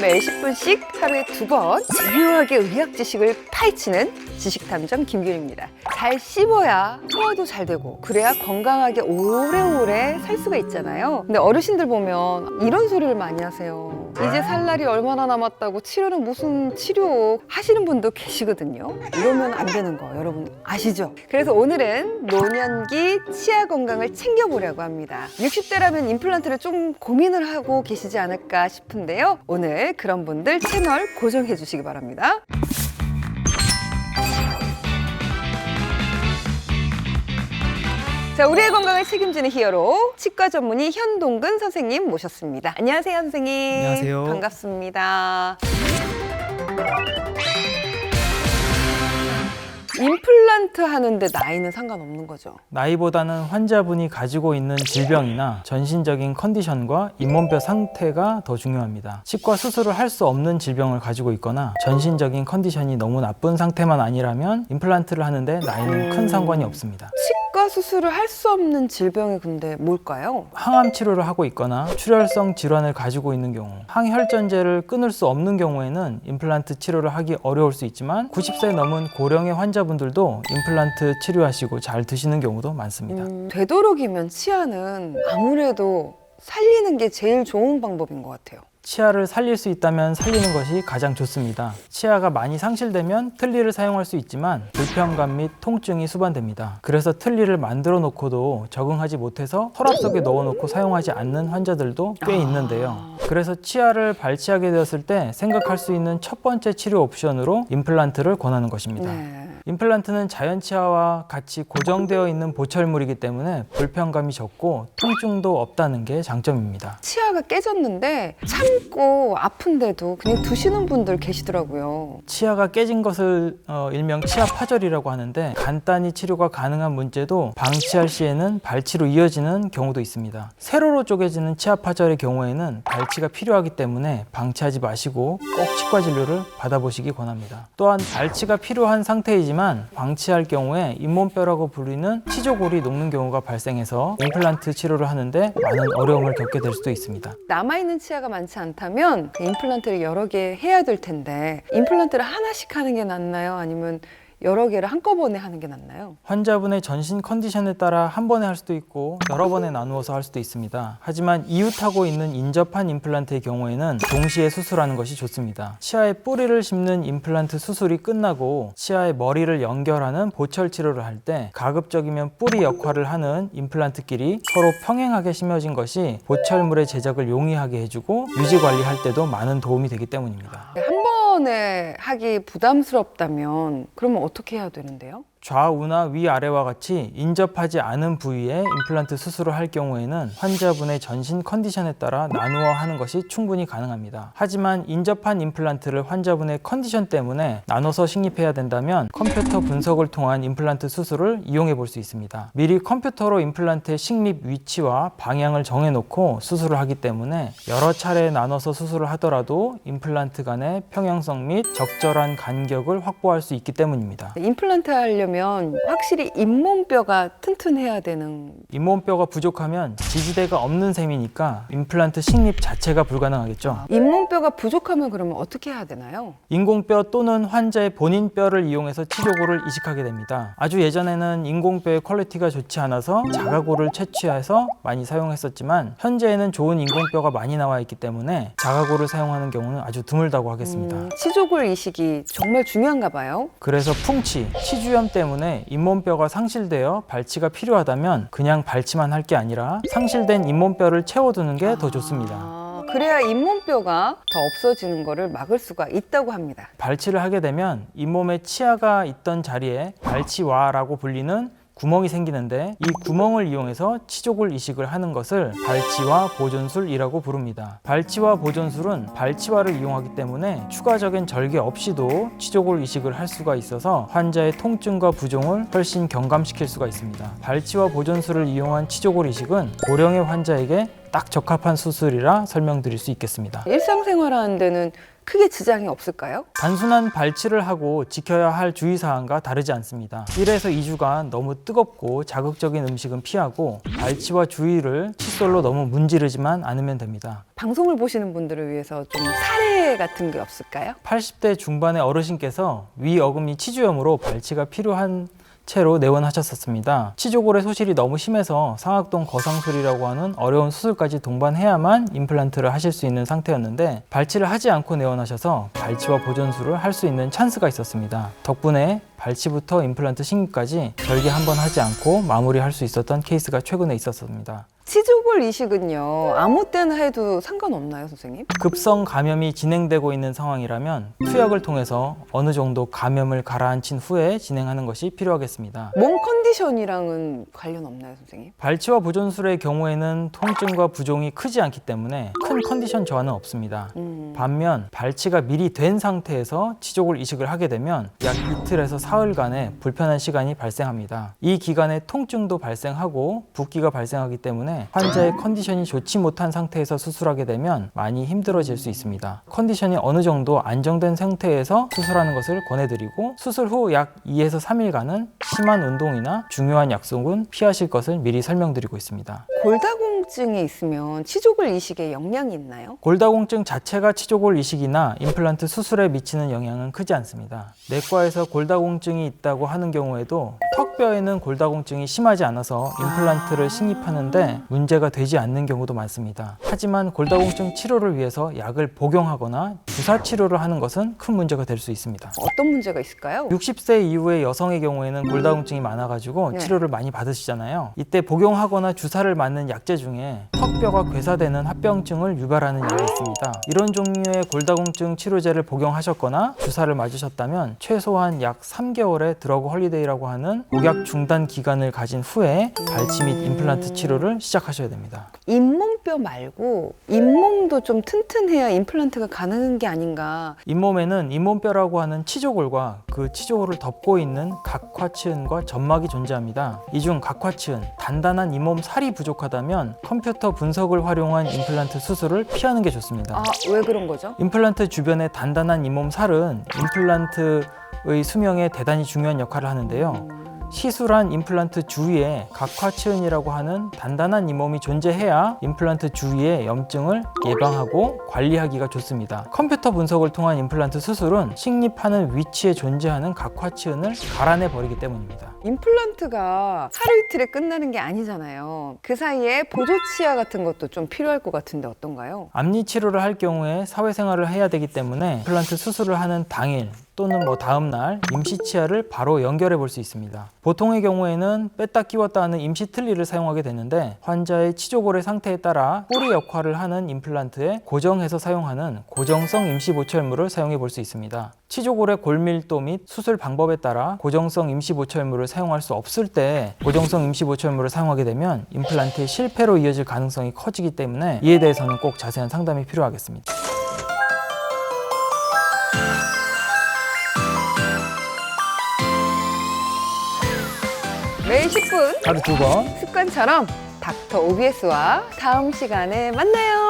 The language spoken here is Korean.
매 10분씩 하루에 두번 집요하게 의학 지식을 파헤치는 지식탐정 김균입니다. 잘 씹어야 소화도 잘 되고 그래야 건강하게 오래오래 살 수가 있잖아요. 근데 어르신들 보면 이런 소리를 많이 하세요. 이제 살 날이 얼마나 남았다고 치료는 무슨 치료 하시는 분도 계시거든요. 이러면 안 되는 거 여러분 아시죠? 그래서 오늘은 노년기 치아 건강을 챙겨보려고 합니다. 60대라면 임플란트를 좀 고민을 하고 계시지 않을까 싶은데요. 오늘 그런 분들 채널 고정해 주시기 바랍니다. 자, 우리의 건강을 책임지는 히어로 치과 전문의 현동근 선생님 모셨습니다. 안녕하세요, 선생님. 안녕하세요. 반갑습니다. 임플란트 하는데 나이는 상관없는 거죠. 나이보다는 환자분이 가지고 있는 질병이나 전신적인 컨디션과 잇몸뼈 상태가 더 중요합니다. 치과 수술을 할 수 없는 질병을 가지고 있거나 전신적인 컨디션이 너무 나쁜 상태만 아니라면 임플란트를 하는데 나이는 큰 상관이 없습니다. 치과 수술을 할 수 없는 질병이 근데 뭘까요? 항암 치료를 하고 있거나 출혈성 질환을 가지고 있는 경우, 항혈전제를 끊을 수 없는 경우에는 임플란트 치료를 하기 어려울 수 있지만 90세 넘은 고령의 환자분들도 임플란트 치료하시고 잘 드시는 경우도 많습니다. 음, 되도록이면 치아는 아무래도 살리는 게 제일 좋은 방법인 것 같아요. 치아를 살릴 수 있다면 살리는 것이 가장 좋습니다. 치아가 많이 상실되면 틀니를 사용할 수 있지만 불편감 및 통증이 수반됩니다. 그래서 틀니를 만들어 놓고도 적응하지 못해서 서랍 속에 넣어 놓고 사용하지 않는 환자들도 꽤 있는데요. 그래서 치아를 발치하게 되었을 때 생각할 수 있는 첫 번째 치료 옵션으로 임플란트를 권하는 것입니다. 네. 임플란트는 자연 치아와 같이 고정되어 있는 보철물이기 때문에 불편감이 적고 통증도 없다는 게 장점입니다. 치아가 깨졌는데 참고 아픈데도 그냥 두시는 분들 계시더라고요. 치아가 깨진 것을 어, 일명 치아 파절이라고 하는데 간단히 치료가 가능한 문제도 방치할 시에는 발치로 이어지는 경우도 있습니다. 세로로 쪼개지는 치아 파절의 경우에는 발치가 필요하기 때문에 방치하지 마시고 꼭 치과 진료를 받아보시기 권합니다. 또한 발치가 필요한 상태이지만 방치할 경우에 잇몸뼈라고 불리는 치조골이 녹는 경우가 발생해서 임플란트 치료를 하는데 많은 어려움을 겪게 될 수도 있습니다. 남아있는 치아가 많지 않다면 그 임플란트를 여러 개 해야 될 텐데 임플란트를 하나씩 하는 게 낫나요? 아니면 여러 개를 한꺼번에 하는 게 낫나요? 환자분의 전신 컨디션에 따라 한 번에 할 수도 있고 여러 번에 나누어서 할 수도 있습니다. 하지만 이웃하고 있는 인접한 임플란트의 경우에는 동시에 수술하는 것이 좋습니다. 치아에 뿌리를 심는 임플란트 수술이 끝나고 치아의 머리를 연결하는 보철 치료를 할 때 가급적이면 뿌리 역할을 하는 임플란트끼리 서로 평행하게 심어진 것이 보철물의 제작을 용이하게 해주고 유지 관리할 때도 많은 도움이 되기 때문입니다. 번에 하기 부담스럽다면 그러면 어떻게 해야 되는데요? 좌우나 위아래와 같이 인접하지 않은 부위에 임플란트 수술을 할 경우에는 환자분의 전신 컨디션에 따라 나누어 하는 것이 충분히 가능합니다. 하지만 인접한 임플란트를 환자분의 컨디션 때문에 나눠서 식립해야 된다면 컴퓨터 분석을 통한 임플란트 수술을 이용해 볼 수 있습니다. 미리 컴퓨터로 임플란트의 식립 위치와 방향을 정해놓고 수술을 하기 때문에 여러 차례 나눠서 수술을 하더라도 임플란트 간의 평형성 및 적절한 간격을 확보할 수 있기 때문입니다. 임플란트 하려면 확실히 잇몸뼈가 튼튼해야 되는 잇몸뼈가 부족하면 지지대가 없는 셈이니까 임플란트 식립 자체가 불가능하겠죠. 잇몸뼈가 부족하면 그러면 어떻게 해야 되나요? 인공뼈 또는 환자의 본인 뼈를 이용해서 치조골을 이식하게 됩니다. 아주 예전에는 인공뼈의 퀄리티가 좋지 않아서 자가골을 채취해서 많이 사용했었지만 현재에는 좋은 인공뼈가 많이 나와 있기 때문에 자가골을 사용하는 경우는 아주 드물다고 하겠습니다. 음, 치조골 이식이 정말 중요한가 봐요. 그래서 풍치, 치주염 때문에 잇몸뼈가 상실되어 발치가 필요하다면 그냥 발치만 할 게 아니라 상실된 잇몸뼈를 채워두는 게 더 좋습니다. 아, 그래야 잇몸뼈가 더 없어지는 것을 막을 수가 있다고 합니다. 발치를 하게 되면 잇몸에 치아가 있던 자리에 발치와라고 불리는 구멍이 생기는데 이 구멍을 이용해서 치조골 이식을 하는 것을 발치와 보존술이라고 부릅니다. 발치와 보존술은 발치와를 이용하기 때문에 추가적인 절개 없이도 치조골 이식을 할 수가 있어서 환자의 통증과 부종을 훨씬 경감시킬 수가 있습니다. 발치와 보존술을 이용한 치조골 이식은 고령의 환자에게 딱 적합한 수술이라 설명드릴 수 있겠습니다. 일상생활 하는 데는 크게 지장이 없을까요? 단순한 발치를 하고 지켜야 할 주의사항과 다르지 않습니다. 1에서 2주간 너무 뜨겁고 자극적인 음식은 피하고 발치와 주의를 칫솔로 너무 문지르지만 않으면 됩니다. 방송을 보시는 분들을 위해서 좀 사례 같은 게 없을까요? 80대 중반의 어르신께서 위 어금니 치주염으로 발치가 필요한 채로 내원하셨었습니다. 치조골의 소실이 너무 심해서 상악동 거상술이라고 하는 어려운 수술까지 동반해야만 임플란트를 하실 수 있는 상태였는데 발치를 하지 않고 내원하셔서 발치와 보존술을 할 수 있는 찬스가 있었습니다. 덕분에 발치부터 임플란트 식립까지 절개 한 번 하지 않고 마무리할 수 있었던 케이스가 최근에 있었습니다. 치조골 이식은요 아무 때나 해도 상관없나요 선생님? 급성 감염이 진행되고 있는 상황이라면 투약을 통해서 어느 정도 감염을 가라앉힌 후에 진행하는 것이 필요하겠습니다. 몸 컨디션이랑은 관련 없나요 선생님? 발치와 보존술의 경우에는 통증과 부종이 크지 않기 때문에 큰 컨디션 저하는 없습니다. 음. 반면 발치가 미리 된 상태에서 치족을 이식을 하게 되면 약 이틀에서 사흘간의 불편한 시간이 발생합니다. 이 기간에 통증도 발생하고 붓기가 발생하기 때문에 환자의 컨디션이 좋지 못한 상태에서 수술하게 되면 많이 힘들어질 수 있습니다. 컨디션이 어느 정도 안정된 상태에서 수술하는 것을 권해드리고 수술 후 약 2에서 3일간은 심한 운동이나 중요한 약속은 피하실 것을 미리 설명드리고 있습니다. 골다공 증이 있으면 치조골 이식에 영향이 있나요? 골다공증 자체가 치조골 이식이나 임플란트 수술에 미치는 영향은 크지 않습니다. 내과에서 골다공증이 있다고 하는 경우에도 턱뼈에는 골다공증이 심하지 않아서 임플란트를 식립하는데 문제가 되지 않는 경우도 많습니다. 하지만 골다공증 치료를 위해서 약을 복용하거나 주사 치료를 하는 것은 큰 문제가 될 수 있습니다. 어떤 문제가 있을까요? 60세 이후의 여성의 경우에는 골다공증이 많아가지고 네. 치료를 많이 받으시잖아요. 이때 복용하거나 주사를 맞는 약제 중에 턱뼈가 괴사되는 합병증을 유발하는 약이 있습니다. 이런 종류의 골다공증 치료제를 복용하셨거나 주사를 맞으셨다면 최소한 약 3개월의 드러그 헐리데이라고 하는 복약 중단 기간을 가진 후에 발치 및 임플란트 치료를 시작하셔야 됩니다. 잇몸 뼈 말고 잇몸도 좀 튼튼해야 임플란트가 가능한 게 아닌가. 잇몸에는 잇몸뼈라고 하는 치조골과 그 치조골을 덮고 있는 각화치은과 점막이 존재합니다. 이 중 각화치은, 단단한 잇몸 살이 부족하다면 컴퓨터 분석을 활용한 임플란트 수술을 피하는 게 좋습니다. 아 왜 그런 거죠? 임플란트 주변의 단단한 잇몸 살은 임플란트의 수명에 대단히 중요한 역할을 하는데요. 시술한 임플란트 주위에 각화치은이라고 하는 단단한 잇몸이 존재해야 임플란트 주위의 염증을 예방하고 관리하기가 좋습니다. 컴퓨터 분석을 통한 임플란트 수술은 식립하는 위치에 존재하는 각화치은을 갈아내 버리기 때문입니다. 임플란트가 하루 이틀에 끝나는 게 아니잖아요. 그 사이에 보조 치아 같은 것도 좀 필요할 것 같은데 어떤가요? 앞니 치료를 할 경우에 사회생활을 해야 되기 때문에 임플란트 수술을 하는 당일 또는 뭐 다음 날 임시 치아를 바로 연결해 볼 수 있습니다. 보통의 경우에는 뺐다 끼웠다 하는 임시 틀니를 사용하게 되는데 환자의 치조골의 상태에 따라 뿌리 역할을 하는 임플란트에 고정해서 사용하는 고정성 임시 보철물을 사용해 볼 수 있습니다. 치조골의 골밀도 및 수술 방법에 따라 고정성 임시 보철물을 사용할 수 없을 때 고정성 임시 보철물을 사용하게 되면 임플란트의 실패로 이어질 가능성이 커지기 때문에 이에 대해서는 꼭 자세한 상담이 필요하겠습니다. 매일 10분 하루 두 번. 습관처럼 닥터 OBS와 다음 시간에 만나요.